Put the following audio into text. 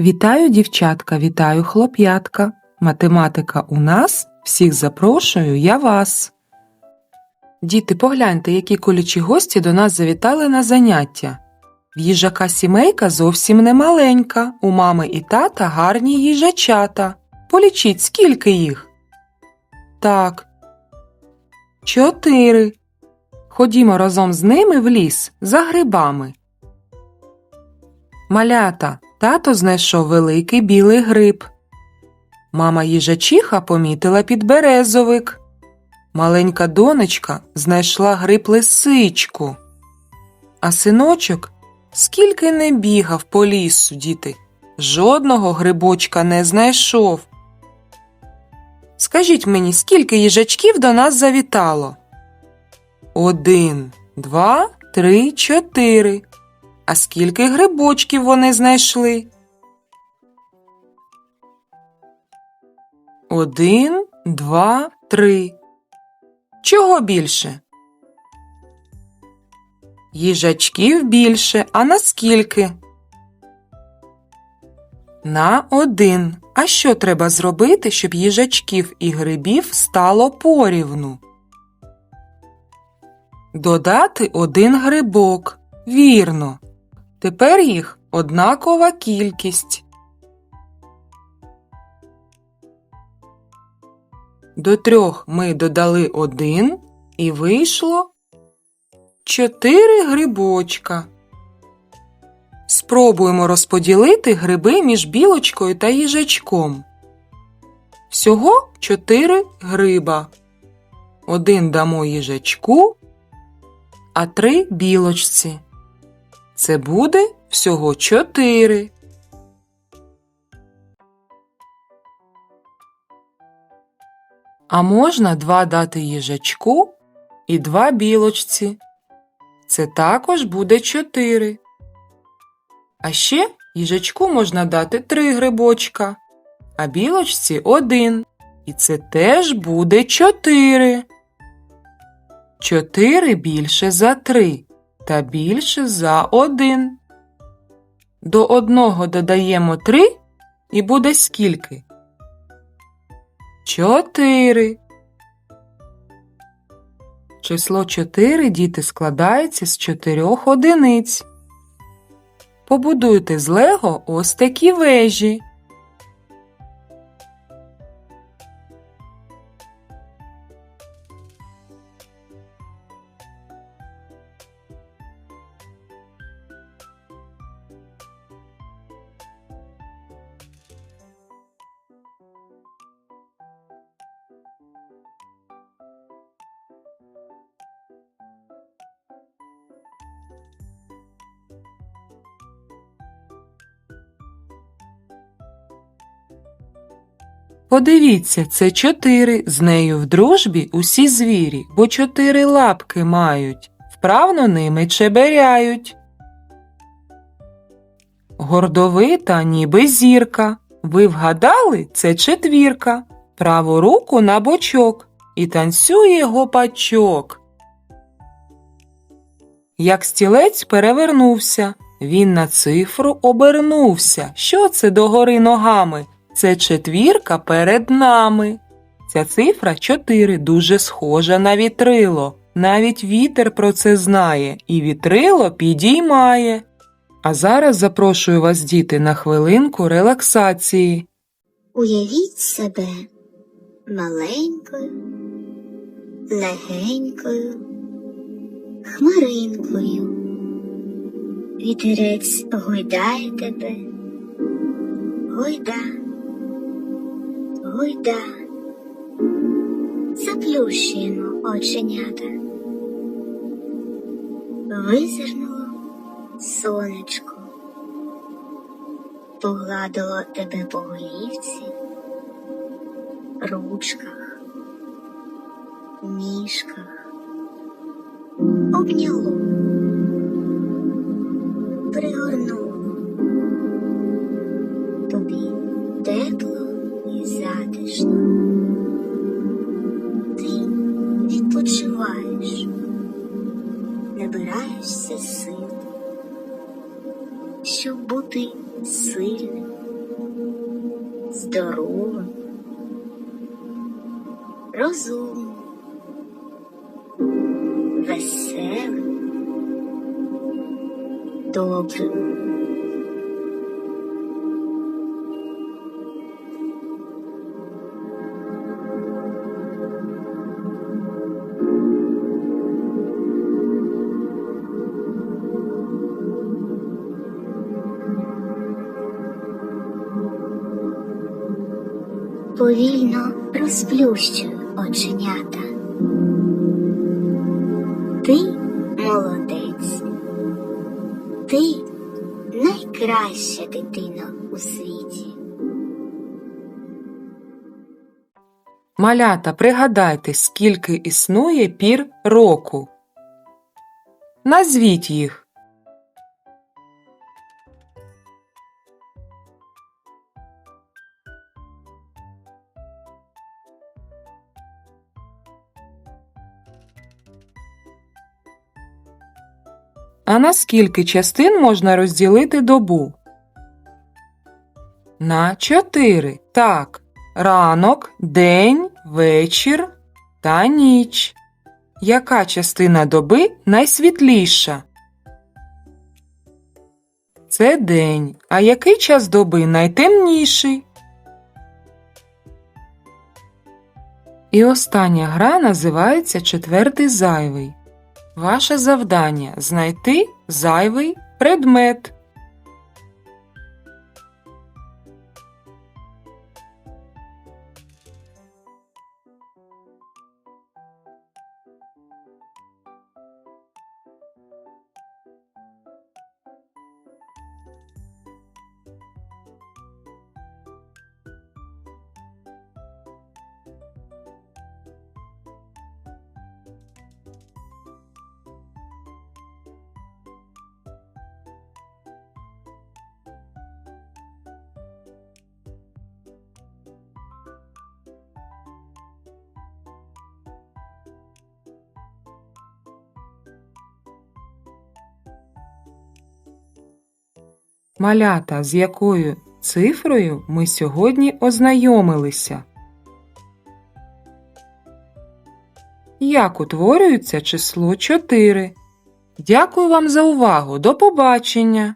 Вітаю, дівчатка, вітаю, хлоп'ятка. Математика у нас. Всіх запрошую я вас. Діти, погляньте, які колючі гості до нас завітали на заняття. В їжака сімейка зовсім не маленька. У мами і тата гарні їжачата. Полічіть, скільки їх? Так. Чотири. Ходімо разом з ними в ліс за грибами. Малята, тато знайшов великий білий гриб. Мама їжачиха помітила підберезовик. Маленька донечка знайшла гриб лисичку. А синочок скільки не бігав по лісу, діти, жодного грибочка не знайшов. Скажіть мені, скільки їжачків до нас завітало? Один, два, три, чотири. А скільки грибочків вони знайшли? Один, два, три. Чого більше? Їжачків більше, а на скільки? На один. А що треба зробити, щоб їжачків і грибів стало порівну? Додати один грибок. Вірно. Тепер їх однакова кількість. До трьох ми додали один і вийшло чотири грибочка. Спробуємо розподілити гриби між білочкою та їжачком. Всього чотири гриба. Один дамо їжачку, а три білочці. Це буде всього чотири. А можна два дати їжачку і два білочці. Це також буде чотири. А ще їжачку можна дати три грибочка, а білочці один. І це теж буде чотири. Чотири більше за три та більше за один. До одного додаємо три і буде скільки? Чотири. Число чотири діти складається з чотирьох одиниць. Побудуйте з лего ось такі вежі. Подивіться, це чотири, з нею в дружбі усі звірі, бо чотири лапки мають, вправно ними чеберяють. Гордовита, ніби зірка. Ви вгадали, це четвірка. Праву руку на бочок і танцює гопачок. Як стілець перевернувся, він на цифру обернувся. Що це догори ногами? Це четвірка перед нами. Ця цифра 4 дуже схожа на вітрило. Навіть вітер про це знає, і вітрило підіймає. А зараз запрошую вас, діти, на хвилинку релаксації. Уявіть себе маленькою, легенькою, хмаринкою. Вітерець гойдає тебе, гойда, гойда, заплющуємо оченята. Визирнуло сонечко, погладило тебе по голівці, ручках, ніжках, обняло, пригорнуло здоровим, розумним, веселим, добрим. Повільно розплющую оченята. Ти молодець. Ти найкраща дитина у світі. Малята, пригадайте, скільки існує пір року. Назвіть їх. А на скільки частин можна розділити добу? На чотири. Так. Ранок, день, вечір та ніч. Яка частина доби найсвітліша? Це день. А який час доби найтемніший? І остання гра називається Четвертий зайвий. Ваше завдання знайти зайвий предмет. Малята, з якою цифрою ми сьогодні ознайомилися? Як утворюється число 4? Дякую вам за увагу. До побачення!